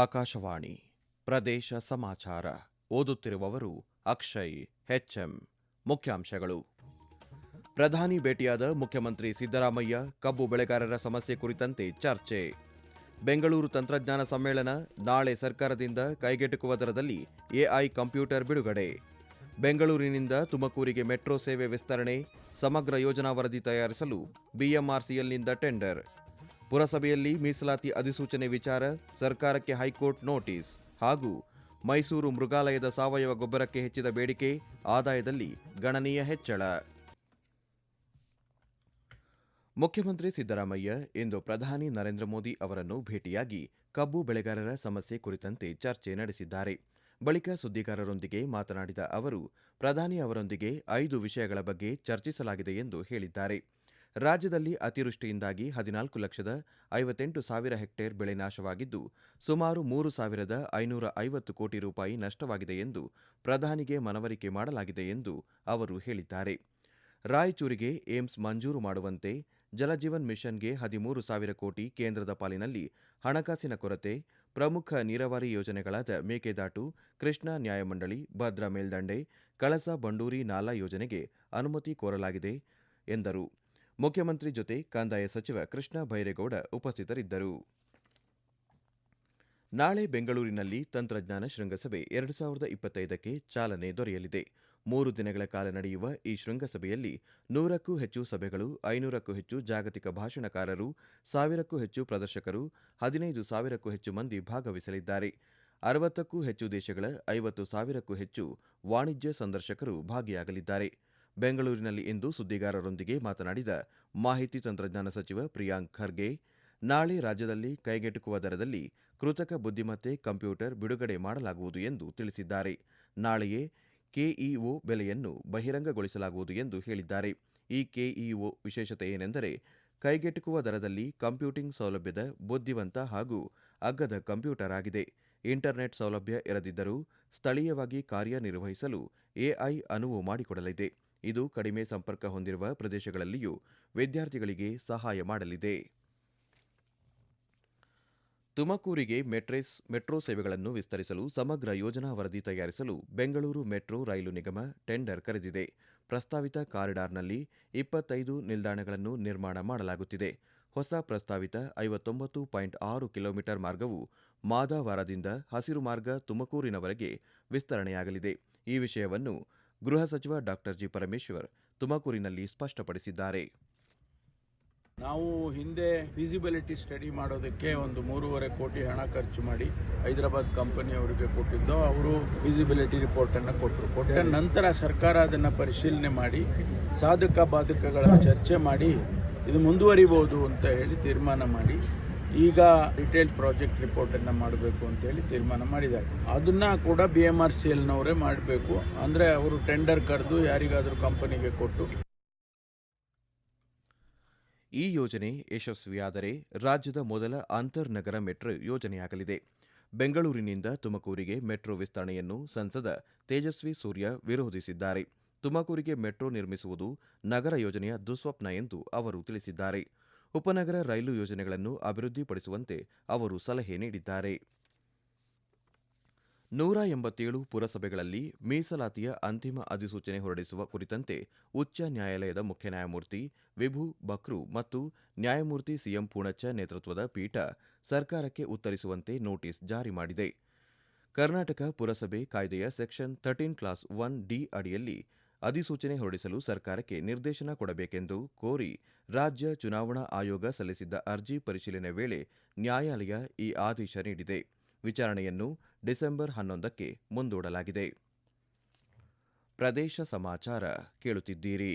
ಆಕಾಶವಾಣಿ ಪ್ರದೇಶ ಸಮಾಚಾರ. ಓದುತ್ತಿರುವವರು ಅಕ್ಷಯ್ ಹೆಚ್ಎಂ ಮುಖ್ಯಾಂಶಗಳು. ಪ್ರಧಾನಿ ಭೇಟಿಯಾದ ಮುಖ್ಯಮಂತ್ರಿ ಸಿದ್ದರಾಮಯ್ಯ ಕಬ್ಬು ಬೆಳೆಗಾರರ ಸಮಸ್ಯೆ ಕುರಿತಂತೆ ಚರ್ಚೆ. ಬೆಂಗಳೂರು ತಂತ್ರಜ್ಞಾನ ಸಮ್ಮೇಳನ ನಾಳೆ ಸರ್ಕಾರದಿಂದ ಕೈಗೆಟುಕುವ ದರದಲ್ಲಿ ಎಐ ಕಂಪ್ಯೂಟರ್ ಬಿಡುಗಡೆ. ಬೆಂಗಳೂರಿನಿಂದ ತುಮಕೂರಿಗೆ ಮೆಟ್ರೋ ಸೇವೆ ವಿಸ್ತರಣೆ, ಸಮಗ್ರ ಯೋಜನಾ ವರದಿ ತಯಾರಿಸಲು ಬಿಎಂಆರ್ಸಿಎಲ್ನಿಂದ ಟೆಂಡರ್. ಪುರಸಭೆಯಲ್ಲಿ ಮೀಸಲಾತಿ ಅಧಿಸೂಚನೆ ವಿಚಾರ, ಸರ್ಕಾರಕ್ಕೆ ಹೈಕೋರ್ಟ್ ನೋಟಿಸ್ ಹಾಗೂ ಮೈಸೂರು ಮೃಗಾಲಯದ ಸಾವಯವ ಗೊಬ್ಬರಕ್ಕೆ ಹೆಚ್ಚಿದ ಬೇಡಿಕೆ, ಆದಾಯದಲ್ಲಿ ಗಣನೀಯ ಹೆಚ್ಚಳ. ಮುಖ್ಯಮಂತ್ರಿ ಸಿದ್ದರಾಮಯ್ಯ ಇಂದು ಪ್ರಧಾನಿ ನರೇಂದ್ರ ಮೋದಿ ಅವರನ್ನು ಭೇಟಿಯಾಗಿ ಕಬ್ಬು ಬೆಳೆಗಾರರ ಸಮಸ್ಯೆ ಕುರಿತಂತೆ ಚರ್ಚೆ ನಡೆಸಿದ್ದಾರೆ. ಬಳಿಕ ಸುದ್ದಿಗಾರರೊಂದಿಗೆ ಮಾತನಾಡಿದ ಅವರು, ಪ್ರಧಾನಿ ಅವರೊಂದಿಗೆ ಐದು ವಿಷಯಗಳ ಬಗ್ಗೆ ಚರ್ಚಿಸಲಾಗಿದೆ ಎಂದು ಹೇಳಿದ್ದಾರೆ. ರಾಜ್ಯದಲ್ಲಿ ಅತಿವೃಷ್ಟಿಯಿಂದಾಗಿ ಹದಿನಾಲ್ಕು ಲಕ್ಷದ ಐವತ್ತೆಂಟು ಸಾವಿರ ಹೆಕ್ಟೇರ್ ಬೆಳೆ ನಾಶವಾಗಿದ್ದು, ಸುಮಾರು ಮೂರು ಸಾವಿರದ ಐನೂರ ಐವತ್ತು ಕೋಟಿ ರೂಪಾಯಿ ನಷ್ಟವಾಗಿದೆ ಎಂದು ಪ್ರಧಾನಿಗೆ ಮನವರಿಕೆ ಮಾಡಲಾಗಿದೆ ಎಂದು ಅವರು ಹೇಳಿದ್ದಾರೆ. ರಾಯಚೂರಿಗೆ ಏಮ್ಸ್ ಮಂಜೂರು ಮಾಡುವಂತೆ ಜಲಜೀವನ್ ಮಿಷನ್ಗೆ ಹದಿಮೂರು ಸಾವಿರ ಕೋಟಿ ಕೇಂದ್ರದ ಪಾಲಿನಲ್ಲಿ ಹಣಕಾಸಿನ ಕೊರತೆ, ಪ್ರಮುಖ ನೀರಾವರಿ ಯೋಜನೆಗಳಾದ ಮೇಕೆದಾಟು, ಕೃಷ್ಣಾ ನ್ಯಾಯಮಂಡಳಿ, ಭದ್ರಾ ಮೇಲ್ದಂಡೆ, ಕಳಸಾ ಬಂಡೂರಿ ನಾಲಾ ಯೋಜನೆಗೆ ಅನುಮತಿ ಕೋರಲಾಗಿದೆ ಎಂದರು. ಮುಖ್ಯಮಂತ್ರಿ ಜೊತೆ ಕಂದಾಯ ಸಚಿವ ಕೃಷ್ಣ ಬೈರೇಗೌಡ ಉಪಸ್ಥಿತರಿದ್ದರು. ನಾಳೆ ಬೆಂಗಳೂರಿನಲ್ಲಿ ತಂತ್ರಜ್ಞಾನ ಶೃಂಗಸಭೆ ಎರಡು ಸಾವಿರದ ಇಪ್ಪತ್ತೈದಕ್ಕೆ ಚಾಲನೆ ದೊರೆಯಲಿದೆ. ಮೂರು ದಿನಗಳ ಕಾಲ ನಡೆಯುವ ಈ ಶೃಂಗಸಭೆಯಲ್ಲಿ ನೂರಕ್ಕೂ ಹೆಚ್ಚು ಸಭೆಗಳು, ಐನೂರಕ್ಕೂ ಹೆಚ್ಚು ಜಾಗತಿಕ ಭಾಷಣಕಾರರು, ಸಾವಿರಕ್ಕೂ ಹೆಚ್ಚು ಪ್ರದರ್ಶಕರು, ಹದಿನೈದು ಸಾವಿರಕ್ಕೂ ಹೆಚ್ಚು ಮಂದಿ ಭಾಗವಹಿಸಲಿದ್ದಾರೆ. ಅರವತ್ತಕ್ಕೂ ಹೆಚ್ಚು ದೇಶಗಳ ಐವತ್ತು ಸಾವಿರಕ್ಕೂ ಹೆಚ್ಚು ವಾಣಿಜ್ಯ ಸಂದರ್ಶಕರು ಭಾಗಿಯಾಗಲಿದ್ದಾರೆ. ಬೆಂಗಳೂರಿನಲ್ಲಿ ಇಂದು ಸುದ್ದಿಗಾರರೊಂದಿಗೆ ಮಾತನಾಡಿದ ಮಾಹಿತಿ ತಂತ್ರಜ್ಞಾನ ಸಚಿವ ಪ್ರಿಯಾಂಕ್ ಖರ್ಗೆ, ನಾಳೆ ರಾಜ್ಯದಲ್ಲಿ ಕೈಗೆಟುಕುವ ದರದಲ್ಲಿ ಕೃತಕ ಬುದ್ದಿಮತ್ತೆ ಕಂಪ್ಯೂಟರ್ ಬಿಡುಗಡೆ ಮಾಡಲಾಗುವುದು ಎಂದು ತಿಳಿಸಿದ್ದಾರೆ. ನಾಳೆಯೇ ಕೆಇಒ ಬೆಲೆಯನ್ನು ಬಹಿರಂಗಗೊಳಿಸಲಾಗುವುದು ಎಂದು ಹೇಳಿದ್ದಾರೆ. ಈ ಕೆಇಒ ವಿಶೇಷತೆ ಏನೆಂದರೆ ಕೈಗೆಟುಕುವ ದರದಲ್ಲಿ ಕಂಪ್ಯೂಟಿಂಗ್ ಸೌಲಭ್ಯದ ಬುದ್ಧಿವಂತ ಹಾಗೂ ಅಗ್ಗದ ಕಂಪ್ಯೂಟರ್ ಆಗಿದೆ. ಇಂಟರ್ನೆಟ್ ಸೌಲಭ್ಯ ಇರದಿದ್ದರೂ ಸ್ಥಳೀಯವಾಗಿ ಕಾರ್ಯನಿರ್ವಹಿಸಲು ಎಐ ಅನುವು ಮಾಡಿಕೊಡಲಿದೆ. ಇದು ಕಡಿಮೆ ಸಂಪರ್ಕ ಹೊಂದಿರುವ ಪ್ರದೇಶಗಳಲ್ಲಿಯೂ ವಿದ್ಯಾರ್ಥಿಗಳಿಗೆ ಸಹಾಯ ಮಾಡಲಿದೆ. ತುಮಕೂರಿಗೆ ಮೆಟ್ರೆಸ್ ಮೆಟ್ರೋ ಸೇವೆಗಳನ್ನು ವಿಸ್ತರಿಸಲು ಸಮಗ್ರ ಯೋಜನಾ ವರದಿ ತಯಾರಿಸಲು ಬೆಂಗಳೂರು ಮೆಟ್ರೋ ರೈಲು ನಿಗಮ ಟೆಂಡರ್ ಕರೆದಿದೆ. ಪ್ರಸ್ತಾವಿತ ಕಾರಿಡಾರ್ನಲ್ಲಿ ಇಪ್ಪತ್ತೈದು ನಿಲ್ದಾಣಗಳನ್ನು ನಿರ್ಮಾಣ ಮಾಡಲಾಗುತ್ತಿದೆ. ಹೊಸ ಪ್ರಸ್ತಾವಿತ ಐವತ್ತೊಂಬತ್ತು ಪಾಯಿಂಟ್ ಆರು ಕಿಲೋಮೀಟರ್ ಮಾರ್ಗವು ಮಾದಾವಾರದಿಂದ ಹಸಿರು ಮಾರ್ಗ ತುಮಕೂರಿನವರೆಗೆ ವಿಸ್ತರಣೆಯಾಗಲಿದೆ. ಈ ವಿಷಯವನ್ನು ಗೃಹ ಸಚಿವ ಡಾಕ್ಟರ್ ಜಿ ಪರಮೇಶ್ವರ್ ತುಮಕೂರಿನಲ್ಲಿ ಸ್ಪಷ್ಟಪಡಿಸಿದ್ದಾರೆ. ನಾವು ಹಿಂದೆ ಫಿಸಿಬಿಲಿಟಿ ಸ್ಟಡಿ ಮಾಡೋದಕ್ಕೆ ಒಂದು ಮೂರುವರೆ ಕೋಟಿ ಹಣ ಖರ್ಚು ಮಾಡಿ ಹೈದರಾಬಾದ್ ಕಂಪನಿ ಅವರಿಗೆ ಕೊಟ್ಟಿದ್ದು, ಅವರು ಫಿಸಿಬಿಲಿಟಿ ರಿಪೋರ್ಟ್ ಅನ್ನು ಕೊಟ್ಟರು ಕೊಟ್ಟ ನಂತರ ಸರ್ಕಾರ ಅದನ್ನು ಪರಿಶೀಲನೆ ಮಾಡಿ, ಸಾಧಕ ಬಾಧಕಗಳ ಚರ್ಚೆ ಮಾಡಿ, ಇದು ಮುಂದುವರಿಬಹುದು ಅಂತ ಹೇಳಿ ತೀರ್ಮಾನ ಮಾಡಿ ಈಗ ಡಿಟೇಲ್ ಪ್ರಾಜೆಕ್ಟ್ ರಿಪೋರ್ಟ್ ಅನ್ನ ಮಾಡಬೇಕು ಅಂತ ಹೇಳಿ ತೀರ್ಮಾನ ಮಾಡಿದ್ದಾರೆ. ಅದನ್ನ ಕೂಡ ಬಿ ಎಂ ಆರ್ ಸಿ ಎಲ್ನವರೇ ಮಾಡಬೇಕು. ಅಂದ್ರೆ ಅವರು ಟೆಂಡರ್ ಕರೆದು ಯಾರಿಗಾದರೂ ಕಂಪನಿಗೆ ಕೊಟ್ಟು. ಈ ಯೋಜನೆ ಯಶಸ್ವಿಯಾದರೆ ರಾಜ್ಯದ ಮೊದಲ ಅಂತರ್ನಗರ ಮೆಟ್ರೋ ಯೋಜನೆಯಾಗಲಿದೆ. ಬೆಂಗಳೂರಿನಿಂದ ತುಮಕೂರಿಗೆ ಮೆಟ್ರೋ ವಿಸ್ತರಣೆಯನ್ನು ಸಂಸದ ತೇಜಸ್ವಿ ಸೂರ್ಯ ವಿರೋಧಿಸಿದ್ದಾರೆ. ತುಮಕೂರಿಗೆ ಮೆಟ್ರೋ ನಿರ್ಮಿಸುವುದು ನಗರ ಯೋಜನೆಯ ದುಸ್ವಪ್ನ ಎಂದು ಅವರು ತಿಳಿಸಿದ್ದಾರೆ. ಉಪನಗರ ರೈಲು ಯೋಜನೆಗಳನ್ನು ಅಭಿವೃದ್ಧಿಪಡಿಸುವಂತೆ ಅವರು ಸಲಹೆ ನೀಡಿದ್ದಾರೆ. ನೂರ ಎಂಬತ್ತೇಳು ಪುರಸಭೆಗಳಲ್ಲಿ ಮೀಸಲಾತಿಯ ಅಂತಿಮ ಅಧಿಸೂಚನೆ ಹೊರಡಿಸುವ ಕುರಿತಂತೆ ಉಚ್ಚ ನ್ಯಾಯಾಲಯದ ಮುಖ್ಯ ನ್ಯಾಯಮೂರ್ತಿ ವಿಭು ಬಕ್ರು ಮತ್ತು ನ್ಯಾಯಮೂರ್ತಿ ಸಿಎಂ ಪೂಣಚ್ಚ ನೇತೃತ್ವದ ಪೀಠ ಸರ್ಕಾರಕ್ಕೆ ಉತ್ತರಿಸುವಂತೆ ನೋಟಿಸ್ ಜಾರಿ ಮಾಡಿದೆ. ಕರ್ನಾಟಕ ಪುರಸಭೆ ಕಾಯ್ದೆಯ section thirteen clause one D ಅಡಿಯಲ್ಲಿ ಅಧಿಸೂಚನೆ ಹೊರಡಿಸಲು ಸರ್ಕಾರಕ್ಕೆ ನಿರ್ದೇಶನ ಕೊಡಬೇಕೆಂದು ಕೋರಿ ರಾಜ್ಯ ಚುನಾವಣಾ ಆಯೋಗ ಸಲ್ಲಿಸಿದ್ದ ಅರ್ಜಿ ಪರಿಶೀಲನೆ ವೇಳೆ ನ್ಯಾಯಾಲಯ ಈ ಆದೇಶ ನೀಡಿದೆ. ವಿಚಾರಣೆಯನ್ನು ಡಿಸೆಂಬರ್ ಹನ್ನೊಂದಕ್ಕೆ ಮುಂದೂಡಲಾಗಿದೆ. ಪ್ರದೇಶ ಸಮಾಚಾರ ಕೇಳುತ್ತಿದ್ದೀರಿ.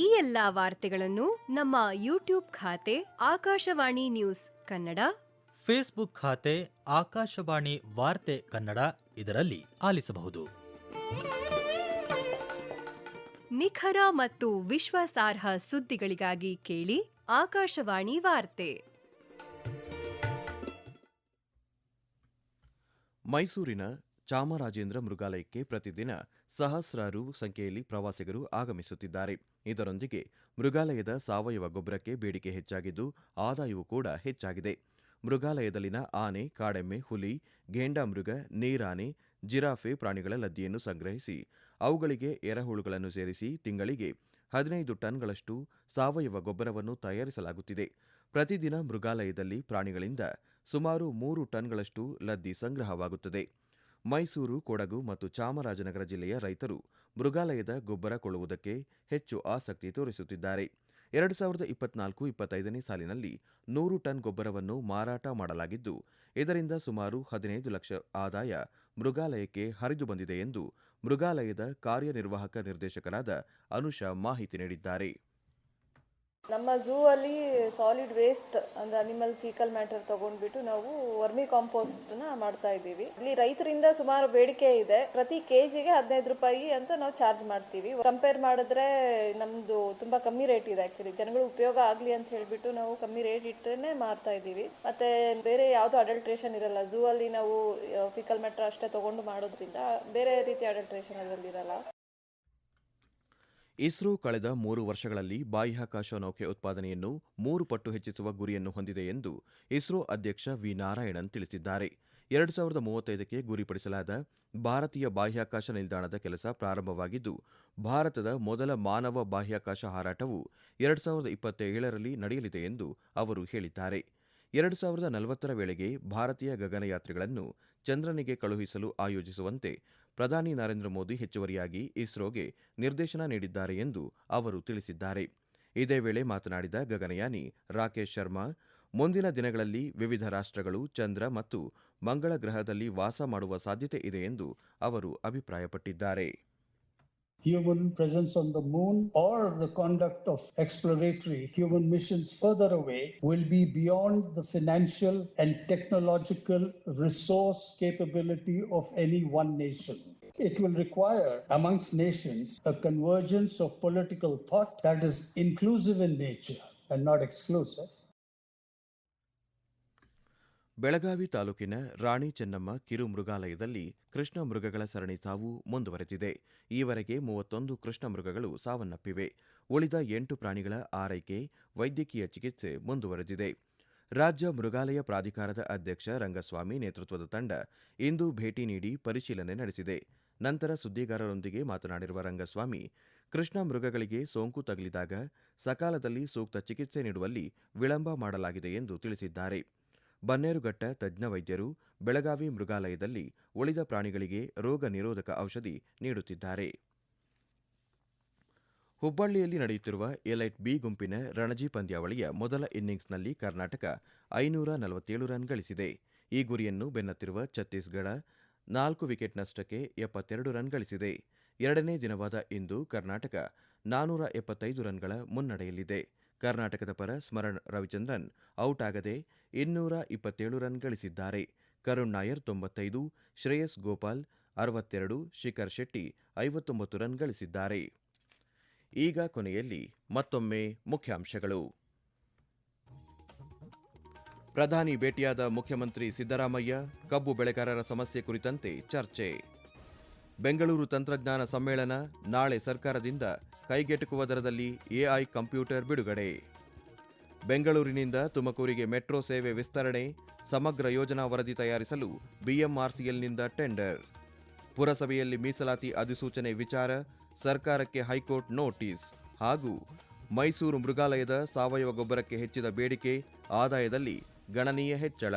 ಈ ಎಲ್ಲ ವಾರ್ತೆಗಳನ್ನು ನಮ್ಮ ಯೂಟ್ಯೂಬ್ ಖಾತೆ ಆಕಾಶವಾಣಿ ನ್ಯೂಸ್ ಕನ್ನಡ ಫೇಸ್ಬುಕ್ ಖಾತೆ ಆಕಾಶವಾಣಿ ವಾರ್ತೆ ಕನ್ನಡ ಇದರಲ್ಲಿ ಆಲಿಸಬಹುದು. ನಿಖರ ಮತ್ತು ವಿಶ್ವಾಸಾರ್ಹ ಸುದ್ದಿಗಳಿಗಾಗಿ ಕೇಳಿ ಆಕಾಶವಾಣಿ ವಾರ್ತೆ. ಮೈಸೂರಿನ ಚಾಮರಾಜೇಂದ್ರ ಮೃಗಾಲಯಕ್ಕೆ ಪ್ರತಿದಿನ ಸಹಸ್ರಾರು ಸಂಖ್ಯೆಯಲ್ಲಿ ಪ್ರವಾಸಿಗರು ಆಗಮಿಸುತ್ತಿದ್ದಾರೆ. ಇದರೊಂದಿಗೆ ಮೃಗಾಲಯದ ಸಾವಯವ ಗೊಬ್ಬರಕ್ಕೆ ಬೇಡಿಕೆ ಹೆಚ್ಚಾಗಿದ್ದು, ಆದಾಯವೂ ಕೂಡ ಹೆಚ್ಚಾಗಿದೆ. ಮೃಗಾಲಯದಲ್ಲಿನ ಆನೆ, ಕಾಡೆಮ್ಮೆ, ಹುಲಿ ಘೇಂಡಾಮೃಗ ನೀರಾನೆ, ಜಿರಾಫೆ ಪ್ರಾಣಿಗಳ ಲದ್ದಿಯನ್ನು ಸಂಗ್ರಹಿಸಿ, ಅವುಗಳಿಗೆ ಎರೆಹುಳುಗಳನ್ನು ಸೇರಿಸಿ ತಿಂಗಳಿಗೆ ಹದಿನೈದು ಟನ್ಗಳಷ್ಟು ಸಾವಯವ ಗೊಬ್ಬರವನ್ನು ತಯಾರಿಸಲಾಗುತ್ತಿದೆ. ಪ್ರತಿದಿನ ಮೃಗಾಲಯದಲ್ಲಿ ಪ್ರಾಣಿಗಳಿಂದ ಸುಮಾರು ಮೂರು ಟನ್ಗಳಷ್ಟು ಲದ್ದಿ ಸಂಗ್ರಹವಾಗುತ್ತದೆ. ಮೈಸೂರು, ಕೊಡಗು ಮತ್ತು ಚಾಮರಾಜನಗರ ಜಿಲ್ಲೆಯ ರೈತರು ಮೃಗಾಲಯದ ಗೊಬ್ಬರ ಕೊಳ್ಳುವುದಕ್ಕೆ ಹೆಚ್ಚು ಆಸಕ್ತಿ ತೋರಿಸುತ್ತಿದ್ದಾರೆ. ಎರಡು ಸಾವಿರದ ಇಪ್ಪತ್ನಾಲ್ಕು ಇಪ್ಪತ್ತೈದನೇ ಸಾಲಿನಲ್ಲಿ ನೂರು ಟನ್ ಗೊಬ್ಬರವನ್ನು ಮಾರಾಟ ಮಾಡಲಾಗಿದ್ದು, ಇದರಿಂದ ಸುಮಾರು ಹದಿನೈದು ಲಕ್ಷ ಆದಾಯ ಮೃಗಾಲಯಕ್ಕೆ ಹರಿದು ಬಂದಿದೆ ಎಂದು ಮೃಗಾಲಯದ ಕಾರ್ಯನಿರ್ವಾಹಕ ನಿರ್ದೇಶಕರಾದ ಅನುಷಾ ಮಾಹಿತಿ ನೀಡಿದ್ದಾರೆ. ನಮ್ಮ ಝೂ ಅಲ್ಲಿ ಸಾಲಿಡ್ ವೇಸ್ಟ್ ಅಂದ್ರೆ ಅನಿಮಲ್ ಫೀಕಲ್ ಮ್ಯಾಟರ್ ತಗೊಂಡ್ಬಿಟ್ಟು ನಾವು ವರ್ಮಿ ಕಾಂಪೋಸ್ಟ್ನ ಮಾಡ್ತಾ ಇದ್ದೀವಿ. ಇಲ್ಲಿ ರೈತರಿಂದ ಸುಮಾರು ಬೇಡಿಕೆ ಇದೆ. ಪ್ರತಿ ಕೆಜಿಗೆ ಹದಿನೈದು ರೂಪಾಯಿ ಅಂತ ನಾವು ಚಾರ್ಜ್ ಮಾಡ್ತೀವಿ. ಕಂಪೇರ್ ಮಾಡಿದ್ರೆ ನಮ್ದು ತುಂಬಾ ಕಮ್ಮಿ ರೇಟ್ ಇದೆ ಆಕ್ಚುಲಿ ಜನಗಳು ಉಪಯೋಗ ಆಗ್ಲಿ ಅಂತ ಹೇಳ್ಬಿಟ್ಟು ನಾವು ಕಮ್ಮಿ ರೇಟ್ ಇಟ್ಟರೆ ಮಾರ್ತಾ ಇದ್ದೀವಿ. ಮತ್ತೆ ಬೇರೆ ಯಾವ್ದು ಅಡಲ್ಟ್ರೇಷನ್ ಇರಲ್ಲ. ಝೂ ಅಲ್ಲಿ ನಾವು ಫಿಕಲ್ ಮ್ಯಾಟರ್ ಅಷ್ಟೇ ತಗೊಂಡು ಮಾಡೋದ್ರಿಂದ ಬೇರೆ ರೀತಿ ಅಡಲ್ಟ್ರೇಷನ್ ಅದರಲ್ಲಿ ಇರಲ್ಲ. ಇಸ್ರೋ ಕಳೆದ ಮೂರು ವರ್ಷಗಳಲ್ಲಿ ಬಾಹ್ಯಾಕಾಶ ನೌಕೆ ಉತ್ಪಾದನೆಯನ್ನು ಮೂರು ಪಟ್ಟು ಹೆಚ್ಚಿಸುವ ಗುರಿಯನ್ನು ಹೊಂದಿದೆ ಎಂದು ಇಸ್ರೋ ಅಧ್ಯಕ್ಷ ವಿ ನಾರಾಯಣನ್ ತಿಳಿಸಿದ್ದಾರೆ. ಎರಡು ಸಾವಿರದ ಮೂವತ್ತೈದಕ್ಕೆ ಗುರಿಪಡಿಸಲಾದ ಭಾರತೀಯ ಬಾಹ್ಯಾಕಾಶ ನಿಲ್ದಾಣದ ಕೆಲಸ ಪ್ರಾರಂಭವಾಗಿದ್ದು, ಭಾರತದ ಮೊದಲ ಮಾನವ ಬಾಹ್ಯಾಕಾಶ ಹಾರಾಟವು ಎರಡು ಸಾವಿರದ ಇಪ್ಪತ್ತೇಳರಲ್ಲಿ ನಡೆಯಲಿದೆ ಎಂದು ಅವರು ಹೇಳಿದ್ದಾರೆ. ಎರಡು ಸಾವಿರದ ನಲವತ್ತರ ವೇಳೆಗೆ ಭಾರತೀಯ ಗಗನಯಾತ್ರಿಗಳನ್ನು ಚಂದ್ರನಿಗೆ ಕಳುಹಿಸಲು ಆಯೋಜಿಸುವಂತೆ ಪ್ರಧಾನಿ ನರೇಂದ್ರ ಮೋದಿ ಹೆಚ್ಚುವರಿಯಾಗಿ ಇಸ್ರೋಗೆ ನಿರ್ದೇಶನ ನೀಡಿದ್ದಾರೆ ಎಂದು ಅವರು ತಿಳಿಸಿದ್ದಾರೆ. ಇದೇ ವೇಳೆ ಮಾತನಾಡಿದ ಗಗನಯಾನಿ ರಾಕೇಶ್ ಶರ್ಮಾ, ಮುಂದಿನ ದಿನಗಳಲ್ಲಿ ವಿವಿಧ ರಾಷ್ಟ್ರಗಳು ಚಂದ್ರ ಮತ್ತು ಮಂಗಳ ಗ್ರಹದಲ್ಲಿ ವಾಸ ಮಾಡುವ ಸಾಧ್ಯತೆ ಇದೆ ಎಂದು ಅವರು ಅಭಿಪ್ರಾಯಪಟ್ಟಿದ್ದಾರೆ. Human presence on the moon or the conduct of exploratory human missions further away will be beyond the financial and technological resource capability of any one nation. It will require amongst nations a convergence of political thought that is inclusive in nature and not exclusive. Belagavi ತಾಲೂಕಿನ ರಾಣಿ ಚೆನ್ನಮ್ಮ ಕಿರು ಮೃಗಾಲಯದಲ್ಲಿ ಕೃಷ್ಣ ಮೃಗಗಳ ಸರಣಿ ಸಾವು ಮುಂದುವರೆದಿದೆ. ಈವರೆಗೆ ಮೂವತ್ತೊಂದು ಕೃಷ್ಣ ಮೃಗಗಳು ಸಾವನ್ನಪ್ಪಿವೆ. ಉಳಿದ ಎಂಟು ಪ್ರಾಣಿಗಳ ಆರೈಕೆ, ವೈದ್ಯಕೀಯ ಚಿಕಿತ್ಸೆ ಮುಂದುವರೆದಿದೆ. ರಾಜ್ಯ ಮೃಗಾಲಯ ಪ್ರಾಧಿಕಾರದ ಅಧ್ಯಕ್ಷ ರಂಗಸ್ವಾಮಿ ನೇತೃತ್ವದ ತಂಡ ಇಂದು ಭೇಟಿ ನೀಡಿ ಪರಿಶೀಲನೆ ನಡೆಸಿದೆ. ನಂತರ ಸುದ್ದಿಗಾರರೊಂದಿಗೆ ಮಾತನಾಡಿರುವ ರಂಗಸ್ವಾಮಿ, ಕೃಷ್ಣ ಮೃಗಗಳಿಗೆ ಸೋಂಕು ತಗುಲಿದಾಗ ಸಕಾಲದಲ್ಲಿ ಸೂಕ್ತ ಚಿಕಿತ್ಸೆ ನೀಡುವಲ್ಲಿ ವಿಳಂಬ ಮಾಡಲಾಗಿದೆ ಎಂದು ತಿಳಿಸಿದ್ದಾರೆ. ಬನ್ನೇರುಘಟ್ಟ ತಜ್ಞ ವೈದ್ಯರು ಬೆಳಗಾವಿ ಮೃಗಾಲಯದಲ್ಲಿ ಉಳಿದ ಪ್ರಾಣಿಗಳಿಗೆ ರೋಗ ನಿರೋಧಕ ಔಷಧಿ ನೀಡುತ್ತಿದ್ದಾರೆ. ಹುಬ್ಬಳ್ಳಿಯಲ್ಲಿ ನಡೆಯುತ್ತಿರುವ ಎಲೈಟ್ ಬಿ ಗುಂಪಿನ ರಣಜಿ ಪಂದ್ಯಾವಳಿಯ ಮೊದಲ ಇನ್ನಿಂಗ್ಸ್ನಲ್ಲಿ ಕರ್ನಾಟಕ ಐನೂರ ನಲವತ್ತೇಳು ರನ್ ಗಳಿಸಿದೆ. ಈ ಗುರಿಯನ್ನು ಬೆನ್ನತ್ತಿರುವ ಛತ್ತೀಸ್ಗಢ ನಾಲ್ಕು ವಿಕೆಟ್ ನಷ್ಟಕ್ಕೆ ಎಪ್ಪತ್ತೆರಡು ರನ್ ಗಳಿಸಿದೆ. ಎರಡನೇ ದಿನವಾದ ಇಂದು ಕರ್ನಾಟಕ ನಾನೂರ ಎಪ್ಪತ್ತೈದು ರನ್ಗಳ ಮುನ್ನಡೆಯಲ್ಲಿದೆ. ಕರ್ನಾಟಕದ ಪರ ಸ್ಮರಣ್ ರವಿಚಂದ್ರನ್ ಔಟ್ ಆಗದೆ ಇನ್ನೂರ ಇಪ್ಪತ್ತೇಳು ರನ್ ಗಳಿಸಿದ್ದಾರೆ. ಕರುಣ್ ನಾಯರ್ ತೊಂಬತ್ತೈದು, ಶ್ರೇಯಸ್ ಗೋಪಾಲ್ ಅರವತ್ತೆರಡು, ಶಿಖರ್ ಶೆಟ್ಟಿ ಐವತ್ತೊಂಬತ್ತು ರನ್ ಗಳಿಸಿದ್ದಾರೆ. ಈಗ ಕೊನೆಯಲ್ಲಿ ಮತ್ತೊಮ್ಮೆ ಮುಖ್ಯಾಂಶಗಳು. ಪ್ರಧಾನಿ ಭೇಟಿಯಾದ ಮುಖ್ಯಮಂತ್ರಿ ಸಿದ್ದರಾಮಯ್ಯ ಕಬ್ಬು ಬೆಳೆಗಾರರ ಸಮಸ್ಯೆ ಕುರಿತಂತೆ ಚರ್ಚೆ. ಬೆಂಗಳೂರು ತಂತ್ರಜ್ಞಾನ ಸಮ್ಮೇಳನ ನಾಳೆ ಸರ್ಕಾರದಿಂದ ಕೈಗೆಟುಕುವ ದರದಲ್ಲಿ ಎಐ ಕಂಪ್ಯೂಟರ್ ಬಿಡುಗಡೆ. ಬೆಂಗಳೂರಿನಿಂದ ತುಮಕೂರಿಗೆ ಮೆಟ್ರೋ ಸೇವೆ ವಿಸ್ತರಣೆ, ಸಮಗ್ರ ಯೋಜನಾ ವರದಿ ತಯಾರಿಸಲು ಬಿಎಂಆರ್ಸಿಎಲ್ನಿಂದ ಟೆಂಡರ್. ಪುರಸಭೆಯಲ್ಲಿ ಮೀಸಲಾತಿ ಅಧಿಸೂಚನೆ ವಿಚಾರ, ಸರ್ಕಾರಕ್ಕೆ ಹೈಕೋರ್ಟ್ ನೋಟಿಸ್ ಹಾಗೂ ಮೈಸೂರು ಮೃಗಾಲಯದ ಸಾವಯವ ಗೊಬ್ಬರಕ್ಕೆ ಹೆಚ್ಚಿದ ಬೇಡಿಕೆ, ಆದಾಯದಲ್ಲಿ ಗಣನೀಯ ಹೆಚ್ಚಳ.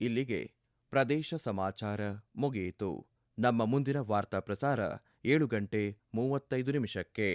ಇಲ್ಲಿಗೆ ಪ್ರದೇಶ ಸಮಾಚಾರ ಮುಗಿಯಿತು ನಮ್ಮ ಮುಂದಿನ ವಾರ್ತಾ ಪ್ರಸಾರ ಏಳು ಗಂಟೆ ಮೂವತ್ತೈದು ನಿಮಿಷಕ್ಕೆ.